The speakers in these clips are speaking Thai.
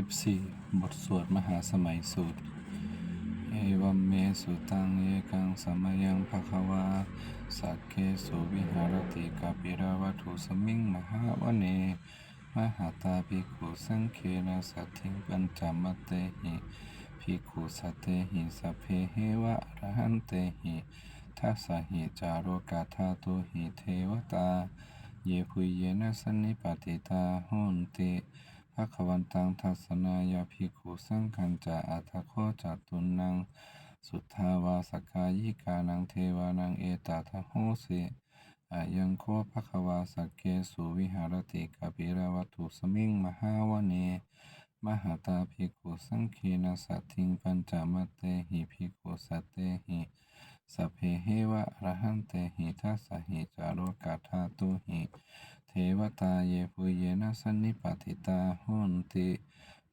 สิบสี่บทสวดมหาสมัยสูตร เอวัมเมสุตังเอกังสมยังภควาสักเคสุวิหารติกาปิราวัตุสมิงมหาวเน มหาตาภิกขุสังเคนะสัตถิงปัญจมัตเตหิภิกขุสัตเตหิสัพเพเหวะอรหันเตหิทัสสหิจาโรกาธาตุหิเทวตา เยปุเยนะสันนิปติตาโหนติ ภควันตังทัสนายาภิกขุสังคันจะอัตโคจตุนัง สุทธาวาสกายิกานังเทวานังเอตาทโหสิอายังโคภควาสกเกสุวิหารติกาปิราวัตุสมิงมหาวเน มหาตาภิกขุสังคีนาสัตถิงปัญจมเตหิภิกขุสัตเตหิสัพเพเหวะอรหันเตหิทัสสะหิจาโรกาธาตุหิ วตาเยปุเยนะสันนิปติตาโหนติ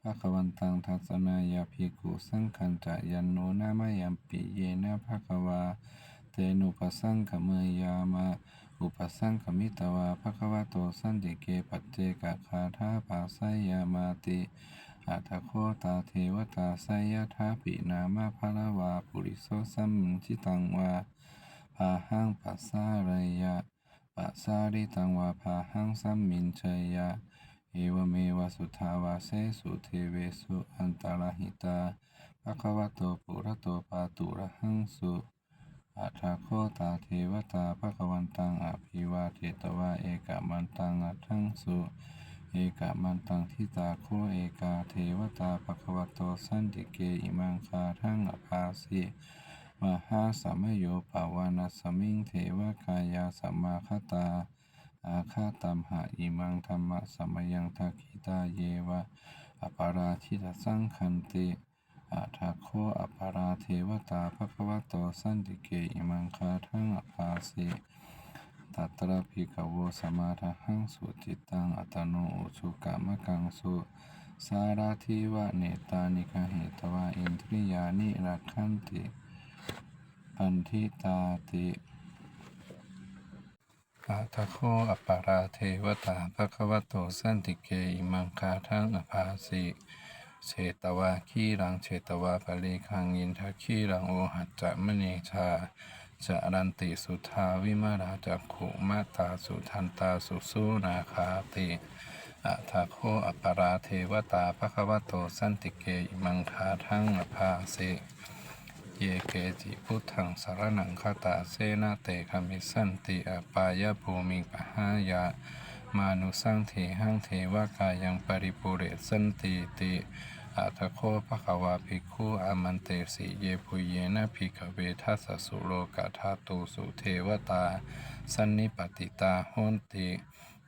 ภควันตังทัสนายาภิกุสังคันจะยันโนนามยัมปิเยนะภควาเตนุปสังขเมยามะอุปสังขมิตวาภควโตสันติเกปัจเจกคาธาปาสยามาติอัตโคตาเทวตาสยทาปินามาภลวาปุริโสสัมชิตังวาพาหังปัสสารยะ ปัสสาริตังวาพาหังสัมมินเชยะเอวเมวะสุทาวาเสสุเทเวสุอันตรหิตาภควโตปุระโตปาตุระหังสุอัฏฐโคตาเทวตาภควันตังอภิวาเทตวาเอกมันตังอัตังสุเอกมันตังทิตาโคเอกาเทวตาภควโตสันติเกอิมังคาทังอภาสิ มหาสัมโยปาวานัสมิงเทวกายาสัมมาคตา อาคาตัมหะอิมังธรรมะสมยังทักขิตาเยวะอปาราชิตสังคันติอาทาโคอปาราเทวตาภควโตสันติเกอิมังคาทังอภาสิตัตระภิกขโวสมาทหังสุจิตตังอัตโนอุชุกามะกังสุสาราธิวะเนตานิคเหตวะอินทริยานิรักขันติ ปันทิตาติอาทะโคอปาราเทวตาภควโตสันติเกอิมังคาทังอภาสิเชตวาคีรังเชตวาภริคังยินทะคีรังโอหัจจะมณีชาจะรันติสุทาวิมาราจักขุมาตาสุทันตาสุสุนาคาติอาทะโคอปาราเทวตาภควโตสันติเกอิมังคาทังอภาสิ เยเกจิพุทธังสารนังคาตาเสนาเตคามิสันติอปายภูมิปะหายะ มานุสังเทหังเทวกายังปริปุเรสันติติอาทะโคภควาภิกขุอามันเตสิเยปุเยนะภิกเวทัสสสุโลกาธาตุสุเทวตา สันนิปติตาโหนติ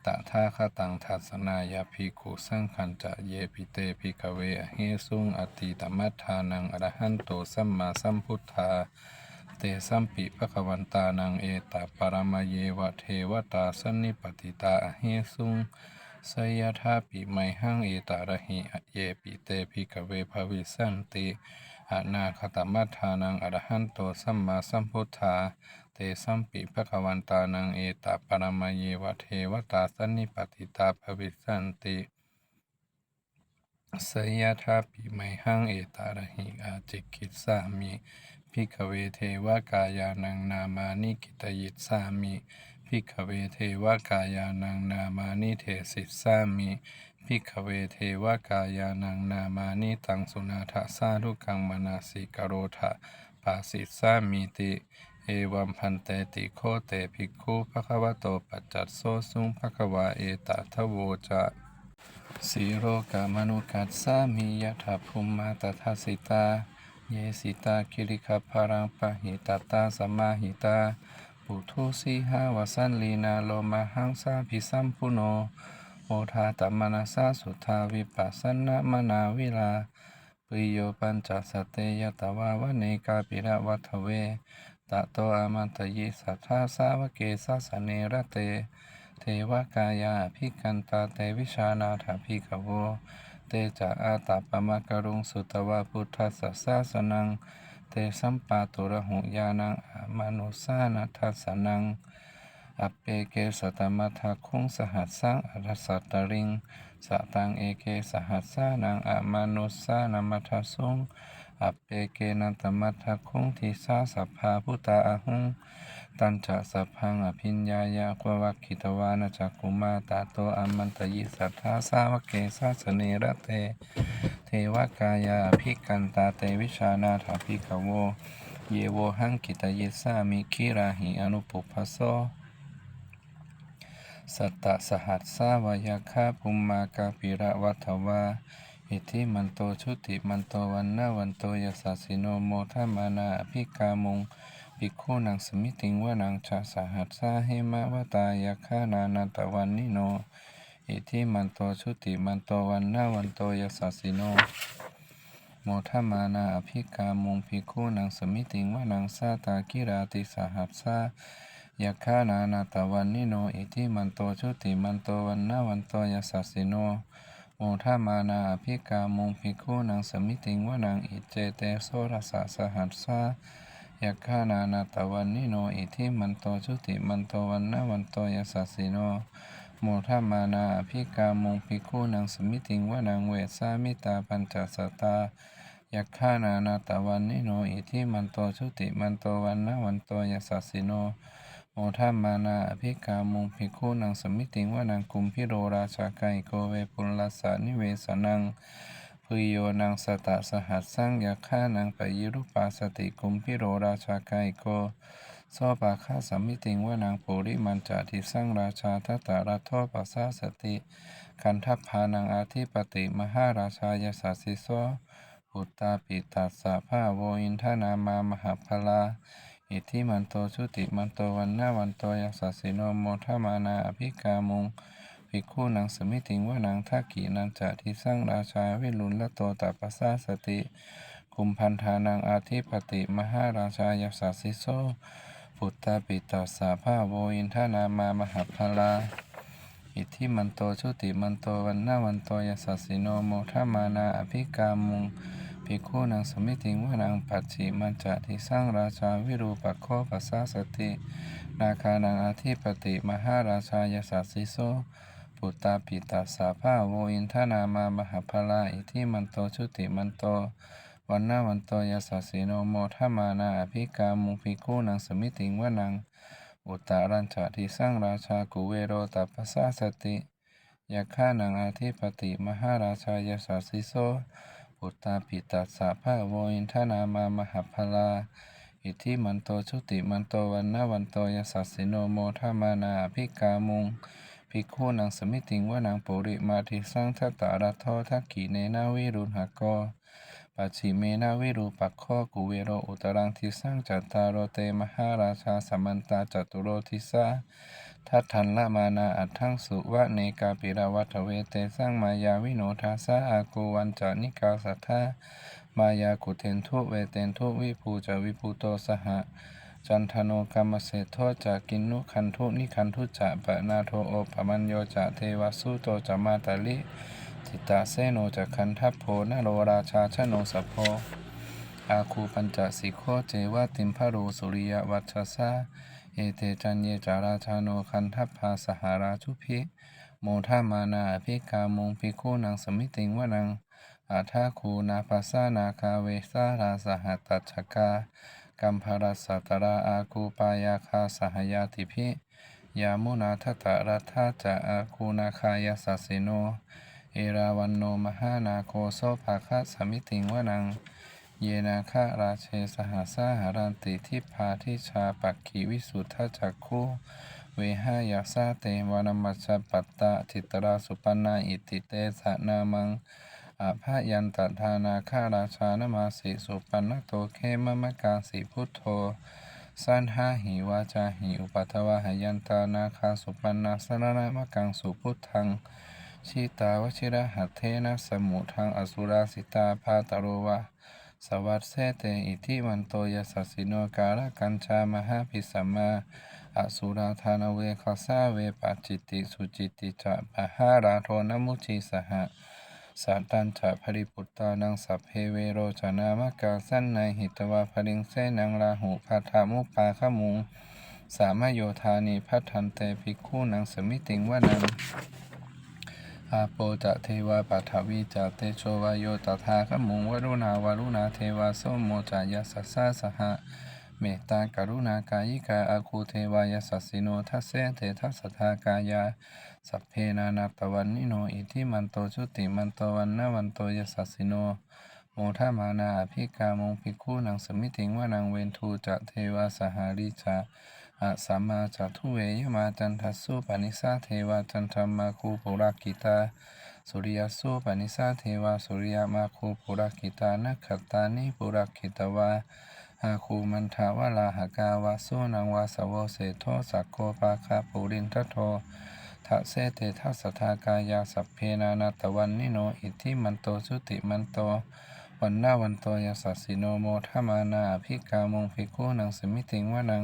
ตถาคตังทัสนายาภิกุสังคันจะเยปิเตภิกเวอเหสุงอติตมัฏฐานังอรหันโตสัมมาสัมพุทธา เตสัมปิภควันตานังเอตปารมเยวะเทวตาสันนิปติตาเหสุงสยทาปิไมหังเอตาระหิเยปิเตภิกเวภวิสันติอนาคตมัฏฐานังอรหันโตสัมมาสัมพุทธา เตสัมปิภควันตานังเอตปรมเยวะเทวตาสันนิปติตาภวิสันติสยทาปิไมหังเอตาระหิอาจิกิตสามิภิกเวเทวกายานังนามานิกิตยิตสามิภิกเวเทวกายานังนามานิเทสิสามิภิกเวเทวกายานังนามานิตังสุนาทะสาธุกังมนาสิกโรทะปาสิสามิติ เอวัมพันเตติโคเตภิกขุภควโตปัจจัตโสสุงภควาเอตทโวจะสีโรกามนุกัสสามิยถาภูมมาตถาสิตา เยสิตาคิริคพารังปะหิตตาสมมาหิตา ปุถุสีหาวสันลีนาโลมาหังสาภิสัมพุโนโอทาตมนาสาสุทาวิปัสสนมนาวิลาปิโยปัญจสตเตยตวาวเนกาปิระวัฏเว ตะโตอามันตยิสัทธาสาวเกสัสเนระเต เทวกายาภิกันตาเตวิชานาถาภิกโว เตจะอาตาปมะกรุงสุตวาพุทธัสสะสสนัง เตสัมปาตุระหุยานังอามนุสานัทธัสนังอเปเกสตมัทาคงสหัสสังอรสัตตริงสตังเอเกสหัสสานังอะมานุสสานามัทสสุง อัปเปเกนันตมัทธคุงทิสาสัพพาพุตตาอหุงตันจะสัพพังอภิญญายาคววักขิตวานะจักกุมาตาโตอมมันตยิสัทธาสาวกเกสาสเนระเต เทวกายาภิกันตาเตวิชานาถาภิกโว เยโวหังกิตยิสามิคิราหิอนุปุพพโสสัตตสหัสสาวายาคาปุมมากาปิระวัฏวา อิทิมันโตชุติมันโตวันนาวันโตยสสสสิโนโมทามานาอภิกามุงภิกขุนังสมิติงวะนังชาสหัสสาเหมาวตายาคานานาตวันนิโน อิทิมันโตชุติมันโตวันนาวันโตยสสสสิโนโมทมานาอภิกามุงภิกขุนังสมิติงวะนังสาตากิราติสหัสสายาคานานาตวันนิโน อิทิมันโตชุติมันโตวันนาวันโตยสสสสิโน โมทมานาอภิกามุงภิกขุนังสมิติงวนังอิเจเตโสรสะสหัสสายาคานานาตวันนิโนอิทิมันโตชุติมันโตวันนาวันโตยสสสิโนโมทมานาภิกามุงภิกขุนังสมิติงวนังเวสามิตาปัญจสตายักขานานาตวันนิโนอิทิมันโตชุติมันโตวันนาวันโตยสสสสิโน โมทัมมานาอภิกามุงภิกขุนังสมิติงวานังกุมพิโรราชาไกโกเวปุลลสสานิเวสนังพุยโยนังสตะสหัสสังยักขานังปยิรุปาสติกุมพิโรราชาไกโกโสปาคาสมิติงวานังปุริมันจาทิสังราชาทัตตารัทโทปัสสาสติคันทัพพานังอาทิปติมหาราชายสัสสิโสปุตตาปิตัสสะภาโวอินทนามามหาพลา อิทิมันโตชุติมันโตวันนาวันโตยัสสสสิโนโมทมานาอภิกามุงภิกขุนังสมิติงวนังทักขีนันจะทิสังราชาวิรุณละโตตัปปสสาสติคุมพันธานังอาทิปติมหาราชายัสสสสิโสปุตตาปิตัสสะภาโวอินทนามามหาพลาอิทิมันโตชุติมันโตวันนาวันโตยัสสิโนโมทมานาอภิกามุง ภิกขุนังสมิติงวนังปัจฉิมันจะทิสังราชาวิรูปัคโคปัสสาสติ นาคานังอาทิปติมหาราชายาสัสสิโสปุตตาปิตัสสะภาโวอินทนามามหาพลาอิทิมันโตชุติมันโตวันนาวันโตยสสสสิโนโมทมานาอภิกามุภิกขุนังสมิติงวนังอุตตารัญจะทิสังราชากุเวโรตัปปสสาสติยักขานังอาทิปติมหาราชายาสัสสิโส ปุตตาปิตัสสะภาโวอินทนามามหาพลา อิทิมันโตชุติมันโตวันนาวันโตยสสสสิโนโมทมานาอภิกามุงภิกขุนังสมิติงว่านังปุริมาทิสังทัตตารัทโททักขีเนนาวิรุณหโกปัจฉิเมนาวิรูปัคโคกุเวโรอุตรังทิสังจัตตารโรเตมหาราชาสัมมันตาจัตุโรทิสา ทัตทันละมานาอัตถังสุวะเนกาปิราวัฏเวเตสังมายาวิโนทาสาอากูวันจานิกาสัทธามายากุเทนทุเวเตนทุวิภูจาวิภูโตสหะจันทโนกรรมเศโทจากกินนุคันทุนิคันทุจะปะนาโทโอปมัญโยจะเทวสุโตจะมาตาลิจิตาเซโนจะคันทัพโพนโรราชาชโนสัพโพอาคูปัญจสิโคเจวะติมพะโรสุริยวัชสา เอเตจันเยจาราชาโนคันทัพพาสหาราชุพิโมทามานาอภิกามงภิกขุนังสมิติงวนังอาทาคูนาปัสสานาคาเวสาราสหัตตัชกากัมภารัสสัตราอาคูปายาคาสหยาติพิยามุนาทตะรัทธาจะอาคูนาคายาสัสสิโน เอราวันโนมหานาโคโสภาคะสมิติงวนัง เยนาคะราเชสหาสาหารันติทิพาทิชาปักขีวิสุทธจักขุเวหายาสาเตวานามัชปัตตะทิตราสุปันนาอิติเตสะนามังอาภายันตทานาคาราชานมาสิสุปันนโตเคมมะกาสิพุทโธสันหาหิวาจาหิอุปัทวะหยันตานาคาสุปันนาสรณะมะกังสุพุทธังชิตาวชิระหัตเทนะสมุทังอสุราสิตาพาตโรวะ สวัสเสเตอิทิมันโตยสัสสิโนการะกัญชามหาพิสัมมาอสุราธานเวคาสาเวปัจจิติสุจิติจะปะหาราโทนมุชีสหะสัตตัญจะภริปุตตานังสัพเพเวโรจนามกาสันในหิตวาภริงเสนังลาหูพัทธามุปาขมุงสามโยธานิพัฒันเตภิกขุนังสมิติงวนัง อาโปจะเทวาปัทวีจะเตโชวาโยตถาคมุงวรุณาวรุณาเทวาโสโมจะยัสสะสะสหะเมตตากรุณากายิกาอาคูเทวายสัสสิโนทัสเสเตทัสสทากายา สัพเพนานาตวันนิโนอิทิมันโตชุติมันโตวันนาวันโตยัสสสิโน โมทามานาภิกามงภิกขุนังสมิติงวานังเวนทูจะเทวาสหาริจา อะสัมมาจัทุเวยมาจันทัสสุปนิสาเทวาจันทมาคูปุรากิตาสุริยสุปนิสาเทวาสุริยมาคูปุรากิตานักขตานิปุรากิตวาอาคูมันทาวาลาหกาวาสุนังวาสวเสโทสักโคปาคาปุรินทโททะเสเตทัสสทากายาสัพเพนานาตวันนิโนอิทิมันโตสุติมันโตวันนาวันโตยสัสสิโนโมทามานาภิกามงภิกขุนังสมิติงวานัง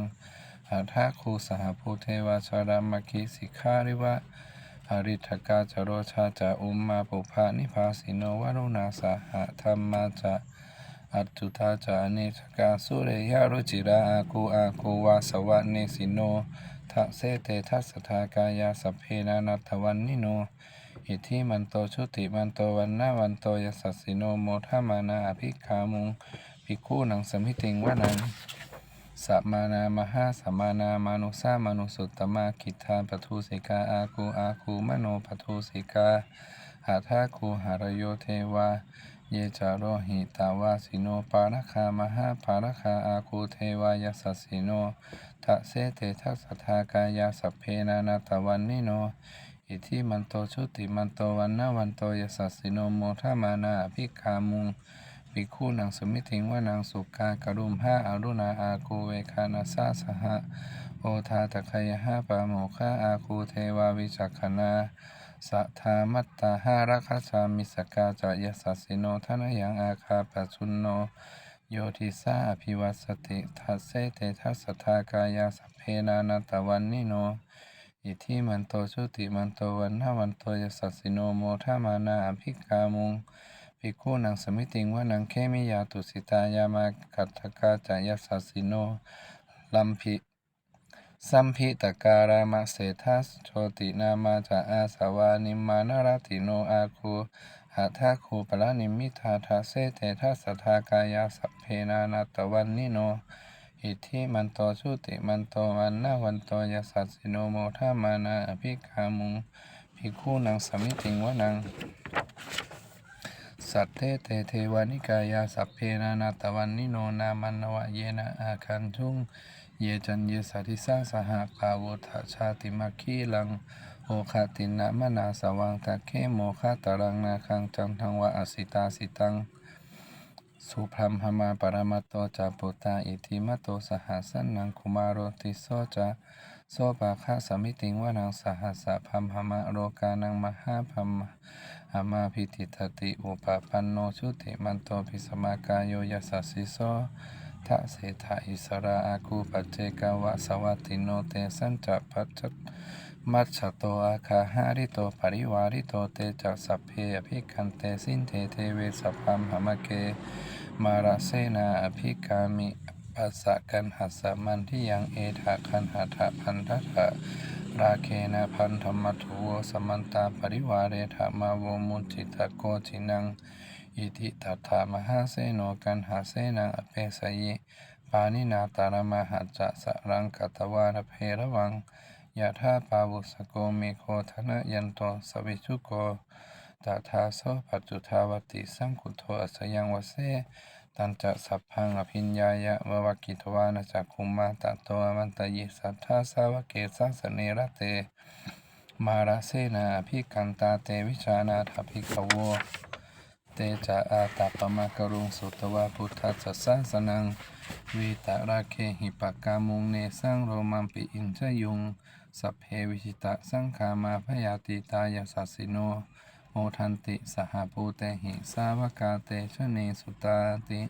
อาทาคูสหภูเทวาชารามคีสิกขาริวะอริทกาจโรชาจะอุมมาปุภานิพาสิโนวรุณาสหธรรมาจะอัตุทาจะอเนชกาสุเรยารุจิราอาคูอาคูวาสวะเนสิโนทะเสเตทัสทากายาสัพเพนานัตวันนิโน อิทิมันโตชุติมันโตวันนาวันโตยสัสสิโนโมทามานาอภิคามุงภิกขุนังสมิติงวานัง สัมมานา มหาสัมมานา มานุสามานุสุตตมากิทาปทุสิกาอาคูอาคูมโนปทุสิกาหาทาคูหารโยเทวา เยจาโรหิตาวาสิโนปารคามหาปารคาอาคูเทวายสัสสิโนทะเสเตทัสสทากายาสัพเพนานาตวันนิโน อิทิมันโตชุติมันโตวันนาวันโตยสัสสิโนโมทามานาภิคามุง ภิกขุนังสมิติงวานังสุกากรุมห้าอารุณาอาคูเวคานาสาสหะโอทาตะคยหาปาโมคาอาคูเทวาวิจักขนาสัทธามัตตาหารัคชามิสกาจะยสัสสิโนทนายังอาคาปัจจุนโน โยทิสาภิวัสติทัสเสเตทัสทากายาสเพนานาตวันนิโน อิทิมันโตชุติมันโตวันนาวันโตยสัสสิโนโมทามานาอภิกามุง ภิกขุนังสมิติงวานังเคมิยาตุสิตายามากัตถกาจายสัสสิโนลัมพิสัมพิตการามะเศทัสโชตินามาจาอาสาวานิมานารติโนอาคูหาทาคูปลานิมิทาทาเสเตทัสทากายาสัพเพนานาตวันนิโนอิทธิมันโตชุติมันโตวันนาวันโตยสัสสิโนโมทามานาอภิคามุงภิกขุนังสมิติงวนัง สัตเทเตเทวานิกายาสัพเพนานาตวันนิโนนามันนวะเยนะอาคันทุงเยจันเยสัติสาสหปาวุทชาติมัคคีลังโอคาตินะมนาสวังตะเคโมคาตารังนาคังจังทังวะอสิตาสิตัง สุพรมหมาปรมัตโตจาปุตตาอิทิมัตโตสหัสสนังคุมารติโสจะโสปาคะสมิติงวานังสหัสสะพัมหมะโรกานังมหาพัม หมาพิติตติอุปปันโนชุติมันโตภิสมากายโยยัสสิโสทะเสทะอิสราอาคูปัจเจกาวะสวัติโนเตสัญจะปัจจมัชโตอาคาหาริโตปริวาริโตเตจักสัพเพอภิคันเตสินเทเทเวสัพพัมหมเก มาราเซนาอภิกามิปัสสะกันหัสสะมันที่ยังเอถาคันหัถะพันทัถะ ราเคนะพันธรรมทุโวสมันตาปริวาเรธามาโวมุนจิตโกจินัง อิทิตัถามหาเสโนกันหาเสนังอเปสยิ ปานินาตารมหัจจะสรังกัตวานเพระวังยะธาปาวุสโกเมโคธนะยันโตสวิชุโกตถาโสปัจจุทาวติสังคุโทอสยังวเส ตันจะสัพพังอภิญญายะววกิทวานะจักคุมมาตะโตมันตยิสัทธาสาวเกสัสเนระเต มาราเสนาอภิกันตาเตวิชานาถภิกขโวเตจะอาตาปมากรุงสุตวาพุทธัสสะสนังวีตาราเคหิปกามุงเนสังโรมัมปิอินชยุง สัพเพวิชิตะสังขามาพยาติตายาสัสสิโน โมทันติสหภูเตหิสาวกาเตชะเนสุตาติ